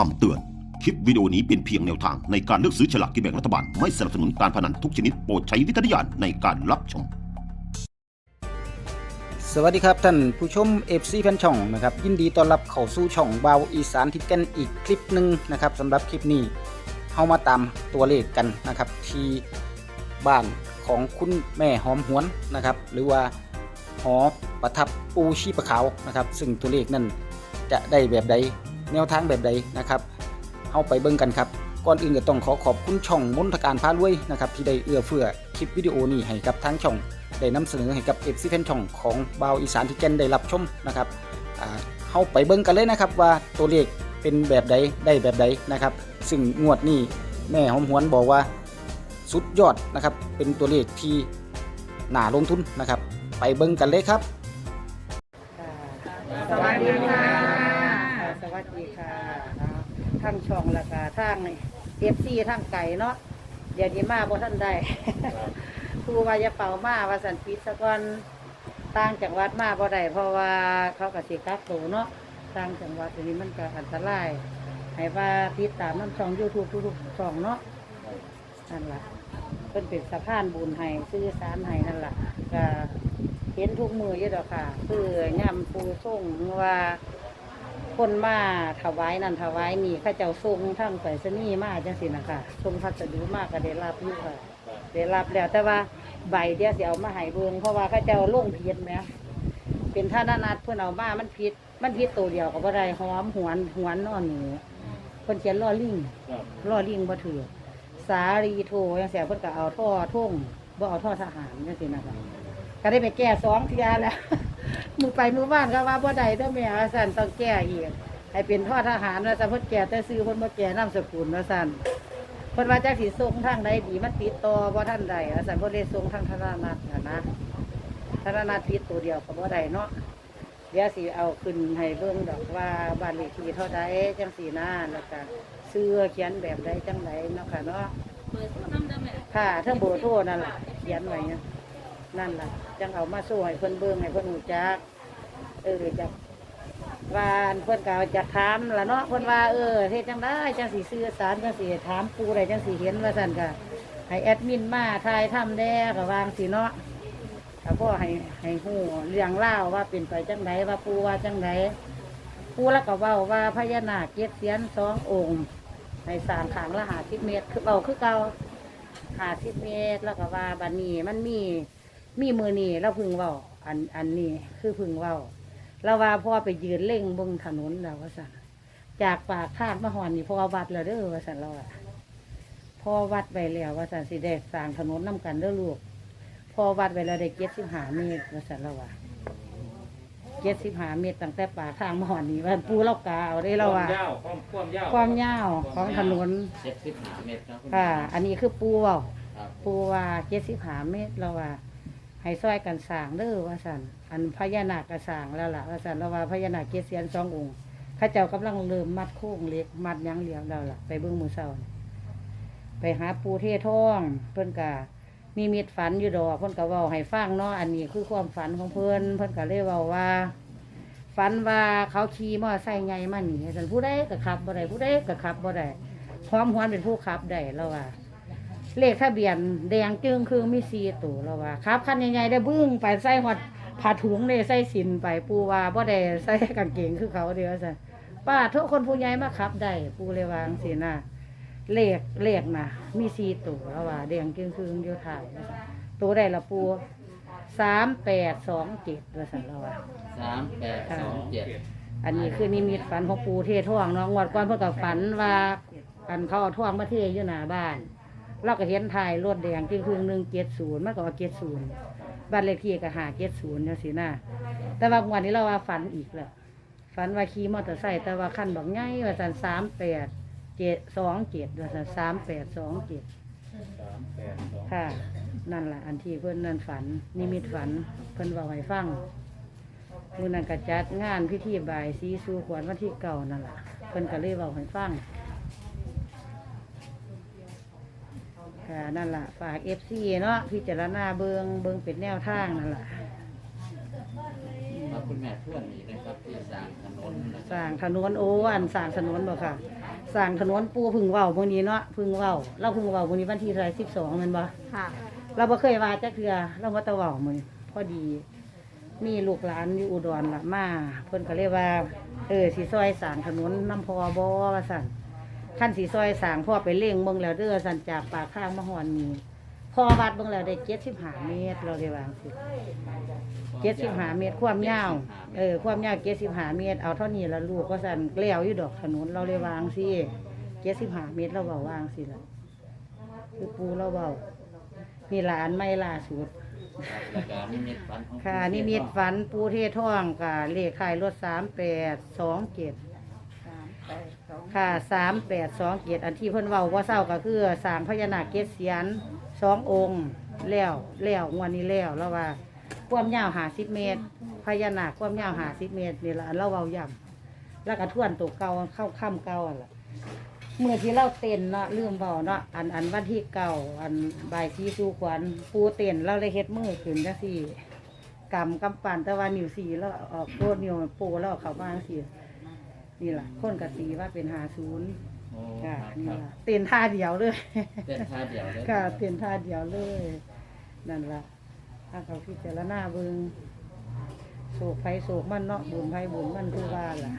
คำเตือน คลิปวิดีโอนี้เป็นเพียงแนวทางในการเลือกซื้อฉลากกินแบ่งรัฐบาล ไม่สนับสนุนการพนันทุกชนิดโปรดใช้วิจารณญาณในการรับชม สวัสดีครับท่านผู้ชม FC แฟนช่องนะครับยินดีต้อนรับเข้าสู่ช่องเบาอีสานทิศกันอีกคลิปหนึ่งนะครับสำหรับคลิปนี้เฮามาตามตัวเลขกันนะครับที่บ้านของคุณแม่หอมหวนนะครับหรือว่าหอประทับปูชีประขาวนะครับ ซึ่งตัวเลขนั้นจะได้แบบใด แนวทางแบบใดนะครับเฮาไปเบิ่งกันครับก่อนอื่นก็ต้องขอขอบคุณช่องมนทการพารวยนะครับที่ได้เอื้อเฟื้อคลิปวิดีโอนี้ให้กับทางช่อง ได้นำเสนอให้กับเอฟซีแฟนช่องของบาวอีสานที่เจนได้รับชมนะครับเข้าไปเบิ่งกันเลยนะครับว่าตัวเลขเป็นแบบใดได้แบบใดนะครับ ซึ่งงวดนี้แม่หอมหวนบอกว่าสุดยอดนะครับ เป็นตัวเลขที่หนาลงทุนนะครับ ไปเบิ่งกันเลยครับสวัสดีค่ะ วัสดีค่ะทั้งช่องและค่ะทั้งเอฟซีทั้งไก่เนาะเดี๋ยวนี้มาบ่ท่านได้ครูวาจะเป่ามาว่าสันปิดสะก่อนต่างจังหวัดมาบ่ได้เพราะว่าเขาก็สิกักตัวเนาะต่างจังหวัดทีนี้มันก็อันตรายให้ว่าติดตามน้ำช่อง YouTube ทุกๆช่องเนาะนั่นแหละเพิ่นเป็นสะพานบุญให้ซื้อสารให้นั่นแหล่ะก็เห็นทุกมืออยู่ดอกค่ะ คือย่ำปูส่งว่า คนมาถวายนั่นถวายนี่เข้าเจ้าทรงทั้งไปสนีย์มาจังสินะคะทรงพัสดุมากก็ได้รับอยู่ค่ะได้รับแล้วแต่ว่าใบเดียวสิเอามาให้เบิ่งเพราะว่าเข้าเจ้าลงผิดไหมเป็นท่านานัดเพื่อนเอามามันผิดมันผิดตัวเดียวกับอะไรหอมหวนหวนนอนหนูเพิ่นเขียนล่อลิงล่อลิงบ่ถือสารีโทจังเสียเพิ่นก็เอาท่อท่งบ่เอาท่อทหารจังสินะคะ ก็ได้ไปแก้สองเทียแล้วมือไปมือบ้านก็ว่าบ่ได้เด้อแม่ว่าสั่นต้องแก้อีกให้เป็นทอดทหารว่าสั่นเพิ่นแก่แต่ซื้อเพิ่นบ่แก่นามสกุลว่าสั่นเพิ่นว่าจักสิส่งทางใดดีมันติดต่อบ่ทันใดว่าสั่นเพิ่นเลยส่งทางธนานัตน่ะนะธนานัตติดตัวเดียวก็บ่ได้เนาะเดี๋ยวสิเอาขึ้นให้เบิ่งดอกว่าบ้านเลขที่เท่าใดจังสีหน้าแล้วก็ซื้อเขียนแบบใดจังไดเนาะค่ะเนาะค่ะเทั้งเบอร์โทรนั่นล่ะเขียนไว้เนี่ย นั่นล่ะ จังเอามาสู้ให้เพิ่นเบิ่งให้เพิ่นหูจักเออจักว่านเพิ่นก็จะถามล่ะเนาะเพิ่นว่าเออเฮ็ดจังได้จังสิสื่อสารจังสิถามปูได้จังสิเห็นว่าซั่นก็ให้แอดมินมาทายทำแด้ก็วางสิเนาะก็พ่อให้ให้ฮู้เรื่องเล่าว่าเป็นไปจังไดว่าปูว่าจังไดปูแล้วก็เว้าว่าพญานาคเจ็ดเสียนสององค์ให้สร้างขางละ50เมตรคือเว้าคือเก่า50เมตรแล้วก็ว่าบัดนี้มันมี มีมือนี่เราพึ่งเว้าอันอันนี้คือพึ่งเว้าเราว่าพ่อไปยืนเล่งบงถนนแล้วว่าสันจากปากทางมาหอนนี่พ่อวัดแล้วเด้อว่าสันเราอะพ่อวัดไปแล้วว่าสันสิได้สร้างถนนน้กันเด้อลูกพ่อวัดไปแล้วได้เจ็ดสิบห้าเมตรว่าสันเราอะเจ็ดสิบห้าเมตรตั้งแต่ปากทางมาหอนนี่ว่าปูเรากาเอาได้เราว่าความยาวความความยาวความยาวของถนนเจ็ดสิบห้าเมตรนะคุณค่ะ อันนี้คือปูเว้าครับปูว่าเจ็ดสิบหาเมตรแล้วว่า ให้ซอยกันสร้างเด้อว่าสันอันพญานาคก็สร้างแล้วล่ะว่าสันแล้วว่าพญานาคเกศเสียนสององค์ข้าเจ้ากำลังเริ่มมัดโค้งเหล็กมัดยังเหลียวแล้วล่ะไปเบื้องมือเศร้าไปหาปูเทท่องเพิ่นกะมีมิตฝันอยู่ดอกเพิ่นกะว้าให้ฟังเนาะอันนี้คือความฝันของเพิ่นเพิ่นกะเลยเว้าว่า ฝันว่าเขาขี่มอไซค์ใหญ่มาหนีสันผู้ใดก็ขับบ่ได้ผู้ใดก็ขับบ่ได้พร้อมหวนเป็นผู้ขับได้แล้วว่า เลขทะเบียนแดงจึงคือมีสีตัวแล้วว่าครับคันใหญ่ๆได้บึ้งไปใส่หอดผ้าถุงเลยใส่สินไปปูว่าบ่ได้ใส่กางเกงคือเขาเดียวสั่นป้าทุกคนผู้ใหญ่มาขับได้ปูเลยวาจั่งสินะเลขเลขนะมีสีตัวแล้วว่าแดงจึงคืออยู่ถ่ายว่าซั่นตัวได้ละปูสามแปดสองเจ็ดว่าสั่นแล้วว่าสามแปดสองเจ็ดอันนี้คือนิมิตฝันของปูเทท่วงเน้องงวดก่อนเพื่อกับฝันว่าอันเขาเอาท่วงมาเทอยู่หน้าบ้าน เราก็เห็นถ่ายรถแดงจริงคือหนึ่งเจ็ดศูนย์มันก็ว่าเจ็ดศูนย์บ้านเลขที่ก็หาเจ็ดศูนย์เนี่ยสินะแต่ว่างวันนี้เราว่าฝันอีกแล้วฝันว่าขี่มอเตอร์ไซค์แต่ว่าขั้นบอกง่ายว่าสันสามแปดเจ็ดสองเจ็ดว่าสันสามแปดสองเจ็ดค่ะ นั่นแหละอันที่เพื่อนนั่นฝัน นิมิตฝันเพื่อนบอกให้ฟังมือนั้นก็จัดงานพิธีบายสีสู่ขวัญวันที่เก่านั่นแหละเพิ่นก็เลยเว้าให้ฟัง ค่ะนั่นล่ะฝากเอฟซีเนาะพิจารณาเบิงเบิงเป็นแนวทางนั่นล่ะมาคุณแม่ท่วนนี่นะครับที่สร้างถนนนะคสรับร้างถนนโอ้อันสร้างถนนบ่ค่ะสร้างถนนปูพึ่งเว้ามื้อนี้เนาะพึ่งเว้าเราพึ่งเว้ามื้อนี้วันที่เท่าไหร่12แม่นบ่ค่ะ เราบ่เคยว่าจักเทื่อเราว่าแตะเว้ามื้อนี้พอดี มีลูกหลานอยู่อุดรล่ะมาเพิ่นก็เลยว่า เออสิซอยสร้างถนนน้ำพอบ่ว่าซั่น คันสิซอยสร้างพ่อไปเล่งเบิ่งแล้วเด้อซั่นจากปากข้างมาฮอนนี้พอวัดเบิ่งแล้วได้75เมตรเราได้วาจังซี่75เมตร ความยาวเออความยาว75เมตรเอาเท่านี้ละลูกก็ซั่นแล้วอยู่ดอกถนนเราเลยวาจังซี่75เมตรเราเว้าวาจังซี่ล่ะคือปูเราเว้านี่หลานไม่ล่าสุดแล้วก็นิมิตฝันของค่ะนิมิตฝันปูเทศท่องค่ะเลขขายรถสามแปดสองเจ็ด ค่ะสามแปดสองเจ็ดอันที่เพิ่นเว้าว่าเศร้าก็คือสางพญานาคเกศเสียนสององค์แล้วแล้วงวันนี้แล้วแล้วว่าความยาวหาสิบเมตร พญานาคความยาวหาสิบเมตรนี่ละอันเราเว้าย่ำแล้วก็ท่วนตัวเก่าเข้าค่ำเก่าอันละเมื่อที่เราเต้นเนาะลืมเบาเนาะอันอันวันที่เก่าอันบายซีสู่ขวัญปูเต้นเราเลยเฮ็ดมือขึ้นจังซี่กำกำปั่นแต่ว่านิ้วสีแล้วออกโคตรนิ้วมันปูแล้วเขามางสิ นี่ล่ะคนกตีว่าเป็นหาศูนย์โอ้ค่ะครับนี่ครับล่ะเต้นท่าเดียวเลย เต้นท่าเดียวเลยค่ะเต้นท่าเดียวเลย นั่นล่ะถ้าเขาพิจารณาเบิงโศกไฟโศกมันเนาะบุญไฟบุญมันคือว่าล่ะ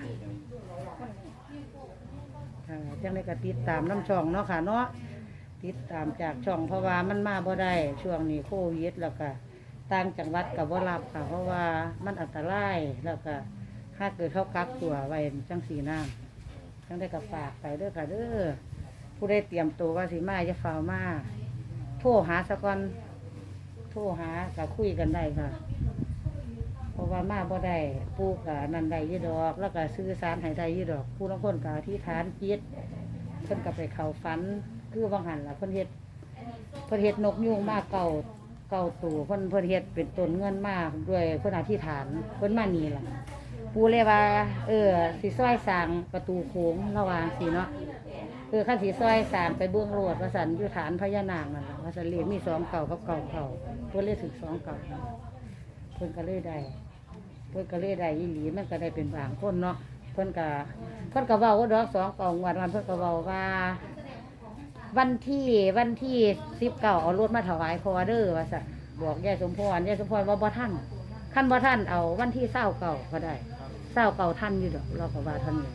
ค่ะจังได้ก็ติดตามน้ำช่องเนาะค่ะ เนาะติดตามจากช่องเพราะว่ามันมาบ่ได้ช่วงนี้โควิดแล้วก็ต่างจังหวัดกับว่ารับค่ะ เพราะว่ามันอันตรายแล้วก็ ถ้าเกิดเขากักตัวไว้จังสีน้ำจังได้กับฝากไปเด้อค่ะเด้อผู้ได้เตรียมตัวว่าสิมาจะฝ่าวมาโทรหาสะกอนโทรหากับคุยกันได้ค่ะ เพราะว่ามาบ่ได้ปูกับนันได้ยี่ดอก แล้วก็ซื้อสารให้ได้ยี่ดอกผู้ลางคนกับที่ฐานจิตเพิ่นก็ไปเข้าฝันคือบางหันละเพิ่นเฮ็ดเพิ่นเฮ็ดนกยุงมากเก่าเก่าตู่เพิ่นเพิ่นเฮ็ดเป็นต้นเงินมากด้วยเพิ่นอธิษฐานเพิ่นมานี่ล่ะ ปูเลยว่า เออสิซอยสางประตูโค้งระหว่างสิเนาะเออข้าสิซอยสางไปเบื้องโลดว่าสันอยู่ฐานพญานาคนั่นล่ะว่าสันเลขมีสองเก่ากับเก่าเก่าเพิ่นเลยถึงสองเก่าเพิ่นก็เลยได้เพิ่นก็เลยได้อีหลีมันก็ได้เป็นบางคนเนาะเพิ่นก็เพิ่นก็เว้าว่าดอกสองเก่างวดวันเพิ่นก็เว้าว่า วันที่วันที่สิบเก้าเอารถมาถวายพอเด้อว่าสับอกยายสมพรยายสมพรว่าบ่ท่านขั้นบ่ท่านเอาวันที่เศร้าเก่าก็ได้ เศร้าเก่าท่านอยู่ดอกเราก็ว่าท่านอยู่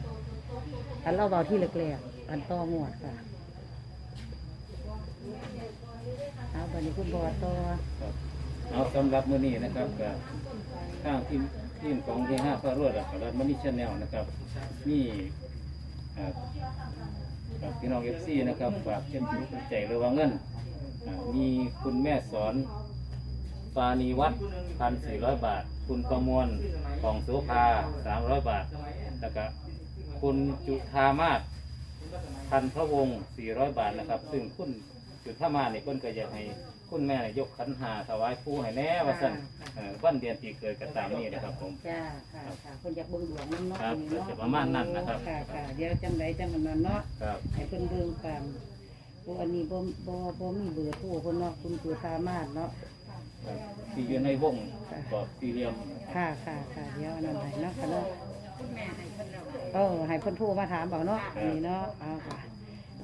อันเราเบาที่เล็กๆอันต่องวดค่ะเอาบันนี้คุณบอต่อครับเอาสำหรับมื้อนี้นะครับกับทางทีมทีมของที่ห้าพระรวดกับรัฐมณีชแนลนะครับมีอ่ากับพี่น้องเอฟซีนะครับฝากเช่นถือใจรือว่าเงินอ่ามีคุณแม่สอนปานีวัดพันสี่ร้อยบาท คุณประมวลของโสภาสามร้อยบาท แล้วก็คุณจุธามาศพันพระวงศ์สี่ร้อยบาทนะครับ ซึ่งคุณจุธามาศเนี่ยเพิ่นก็อยากให้คุณแม่เนี่ยยกขันหาถวายผู้ให้แน่ว่าสั่นเอ่อวันเดือนปีเกิดกันตามนี้นะครับผม จ้าค่ะค่ะคนอยากเบิ่งดวงนั่นเนาะครับอันนี้เนาจะประมาณนั้นนะครับ ค่ะค่ะเดี๋ยวจังไดจังอันนั้นเนาะครับให้เพิ่นเบิ่งกันโอ้อันนี้บ่บ่บ่มีเบอร์โทรเพิ่นเนาะคุณจุธามาศเนาะครับ ที่อยู่ในวงกรอบสี่เหลี่ยมค่ะค่ะค่ะเดี๋ยวอันนั้นให้เนาะค่ะเนาะเออให้เพิ่นโทรมาถามบอกเนาะอันนี้เนาะเอาค่ะ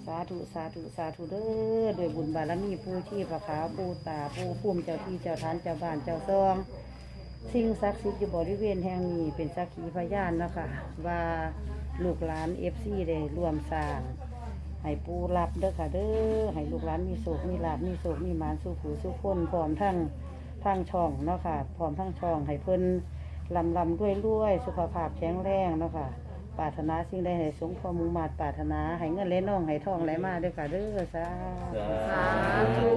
สาธุสาธุสาธุเด้อโดวยบุญบารมีผู้ที่พระขาวผู้ตาผู้ภูมิเจ้าที่เจ้าทานเจ้าบ้านเจ้าซอง สิ่งศักดิ์สิทธิ์อยู่บริเวณแห่งนี้เป็นสักขีพยานเนาะค่ะว่าลูกหลานเอฟซีได้ร่วมสร้าง ให้ปูรับเด้อค่ะเด้อให้ลูกหลานมีโศกมีลาบมีโศกมีหมานสู้ผูสู้คนพร้อมทั้งทั้งช่องเนาะค่ะพร้อมทั้งช่องให้เพิ่นลำลำด้วยรวยสุขภาพแข็งแรงเนาะค่ะปรารถนาสิ่งใดให้สมความมุ่งมาตรปรารถนาให้เงินไหลน่องให้ทองไหลมาเด้อค่ะเด้อสาธุสาธุ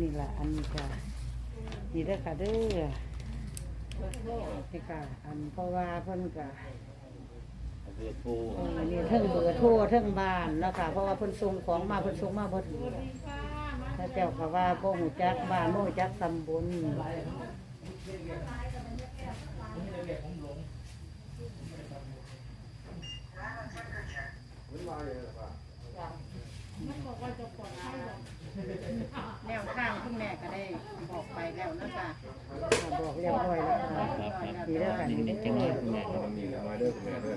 นี่แหละอันนี้ค่ะนี่เด้อค่ะเด้อ นี่ค่ะอันเพราะว่าเพิ่นก็เรือปูเออนี่เทิงเบอร์โทรเทิงบ้านแล้วค่ะเพราะว่าเพิ่นส่งของมาเพิ่นส่งมาบ่ถึงถ้าเจ้าก็ว่าบ่ฮู้จักบ้านบ่ฮู้จักตำบลแนวข้างคุณแม่ก็ได้บอกไปแล้วนะคะบอก เรียบร้อยแล้วค่ะครับดีแล้วค่ะนี่นิดจังเลยคุณแม่มีมาเด้อคุณแม่เด้อ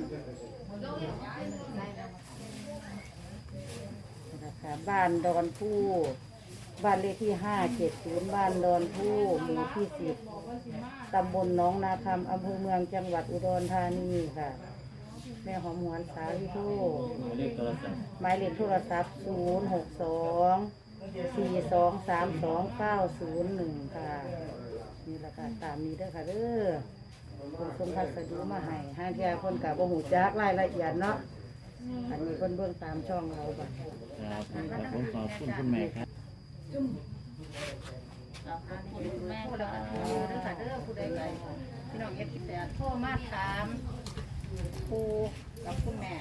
นะคะบ้านดอนผู้บ้านเลขที่ห้าเจ็ดศูนย์บ้านดอนผู้หมู่ที่สิบตำบลหน้องนาคำอำเภอเมืองจังหวัดอุดรธานีค่ะ แม่หอมหวนสาวิโทหมายเลขโทรศัพท์ศูนย์หกสองสี่สองสามสองเก้าศูนย์หนึ่งค่ะ นี่แหละค่ะตามนี้เด้อค่ะเด้อคนส่งพัสดุมาให้ห้างเทียคนกับบ่หูจักรายละเอียดเนาะอันนี้คนเบื้องตามช่องเราบัดครับผมขอบคุณคุณแม่ครับแม่ก็ได้เด้อค่ะเด้อผู้ใดไกพี่น้องเอฟซีแต่โทรมาถามครูกับคุณแม่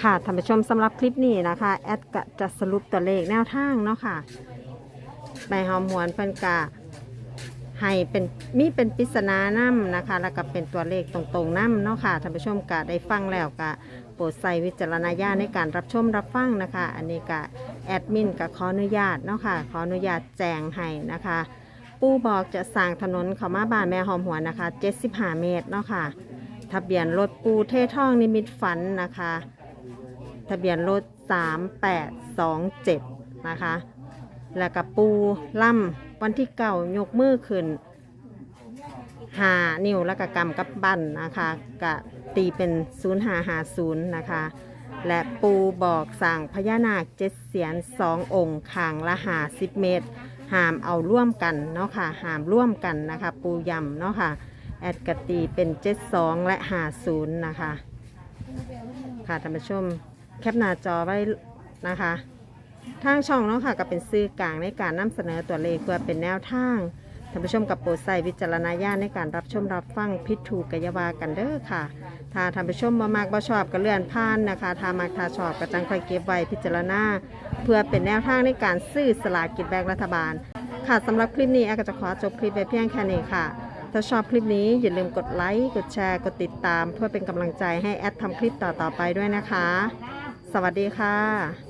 ค่ะท่านผู้ชมสำหรับคลิปนี้นะคะ แอดก็จะสรุปตัวเลขแนวทางเนาะค่ะใบหอมหวนเพิ่นกะ ให้เป็นมีเป็นปริศนานํนะคะ แล้วก็เป็นตัวเลขตรงๆนํเนาะค่ะท่านผู้ชมกะได้ฟังแล้วกะโปรดใส่วิจารณญาณในการรับชมรับฟังนะคะ อันนี้กะแอดมินกะขออนุญาตเนาะค่ะขออนุญาตแจ้งให้นะคะ ปู่บอกจะสร้างถนนเข้ามาบ้านแม่หอมหัวนนะคะ 75 เมตรเนาะค่ะทะเบียนรถปูเท่ท่องนิมิตฝันนะคะ ทะเบียนรถ 3827 นะคะ แล้วกับปูล่ำ วันที่เก่ายกมือขึ้นหานิ้วแล้วก็กำกับบันนะคะกะตีเป็น0550นะคะ และปูบอกสั่งพญานาคเจ็ดเสียนสององค์ขางละหาสิบเมตร หามเอาร่วมกันเนาะค่ะหามร่วมกันนะคะ ปูยำเนาะค่ะ แอดกะตีเป็นเจ็ดสองและหาศูนย์นะคะ ค่ะท่านผู้ชมแคปหน้าจอไว้นะคะ ทางช่องเนาะค่ะก็เป็นสื่อกลางในการนำเสนอตัวเลขเพื่อเป็นแนวทางท่านผู้ชมกับโปรดใส่วิจารณญาณในการรับชมรับฟังพิษถูกกายาวากันเด้อค่ะ ถ้าท่านผู้ชมมามากบ่ชอบก็เลื่อนผ่านนะคะถ้ามากถ้าชอบก็จังค่อยเก็บไว้พิจารณาเพื่อเป็นแนวทางในการซื้อสลากกินแบ่งรัฐบาล ค่ะสำหรับคลิปนี้แอร์ก็จะขอจบคลิปไปเพียงแค่นี้ค่ะ ถ้าชอบคลิปนี้อย่าลืมกดไลค์กดแชร์กดติดตาม เพื่อเป็นกำลังใจให้แอดทำคลิปต่อๆไปด้วยนะคะ สวัสดีค่ะ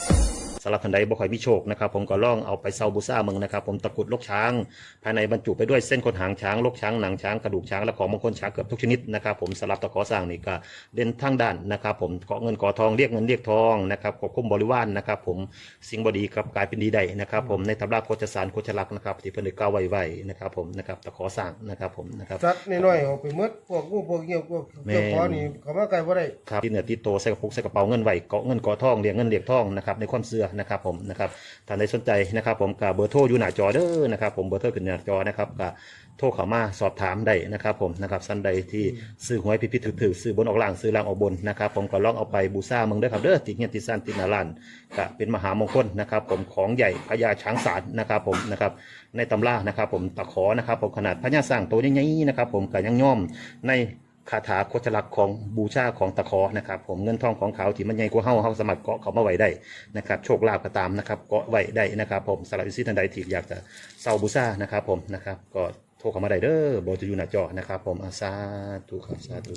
สำหรับท่านใดบ่ค่อยมีโชคนะครับผมก็ล่องเอาไปเซาบูซ่าเมืองนะครับผมตะกรุดลกช้าง ภายในบรรจุไปด้วยเส้นขนหางช้างลกช้างหนังช้างกระดูกช้างและของมงคลช้างเกือบทุกชนิดนะครับผมสำหรับตะขอสร้างนี่ก็เด่นทางด้านนะครับผมเกาะเงินเกาะทองเรียกเงินเรียกทองนะครับควบคุมบริวารนะครับผมสิ่งบดีกับกลายเป็นดีได้นะครับผมในตำราโคจสารโคจลักษณ์นะครับที่เพิ่นได้กล่าวไว้ไว้นะครับผมนะครับตะขอสร้างนะครับผมนะครับสัตว์น้อยๆออกไปหมดพวกงูพวกเงี้ยวพวกแม่เจ้าขอนี่เขามาไกลบ่ได้ครับที่เหนือที่โตใส่กระปุกใส่กระเป๋าเงินไว้เกาะเงินเกาะทองเรียงเงินเรียกทองนะครับในความเสื่อนะครับผมนะครับท่านใดสนใจนะครับ ผมกับเบอร์โทรอยู่หน้าจอเด้อนะครับ ผมเบอร์โทรขึ้นหน้าจอนะครับกับโทรเข้ามาสอบถามได้นะครับ ผมนะครับท่านใดที่ซื้อหวยพิพิธถือซื้อบนออกล่างซื้อล่างออกบนนะครับ ผมก็ลองเอาไปบูชาเมืองเด้ครับเด้อติเงียติดซันตินาลานก็เป็นมหามงคลนะครับ ผมของใหญ่พญาช้างศาลนะครับ ผมนะครับในตำรานะครับ ผมตะขอนะครับ ผมขนาดพญาสร้างโตวใหญ่ๆนะครับ ผมก็ยังย่อมใน คาถาโคชลักของบูชาของตะขอนะครับ ผมเงินทองของเขาที่มันใหญ่กว่าเฮาเฮาสมัครเกาะเขามาไว้ได้นะครับ โชคลาภก็ตามนะครับเกาะไว้ได้นะครับผมสำหรับอิสิทันใดที่อยากจะเซาบูชานะครับผมนะครับก็โทรเข้ามาได้เด้อเบอร์จะอยู่หน้าจอนะครับ ผมอาซาธุครับสาธุ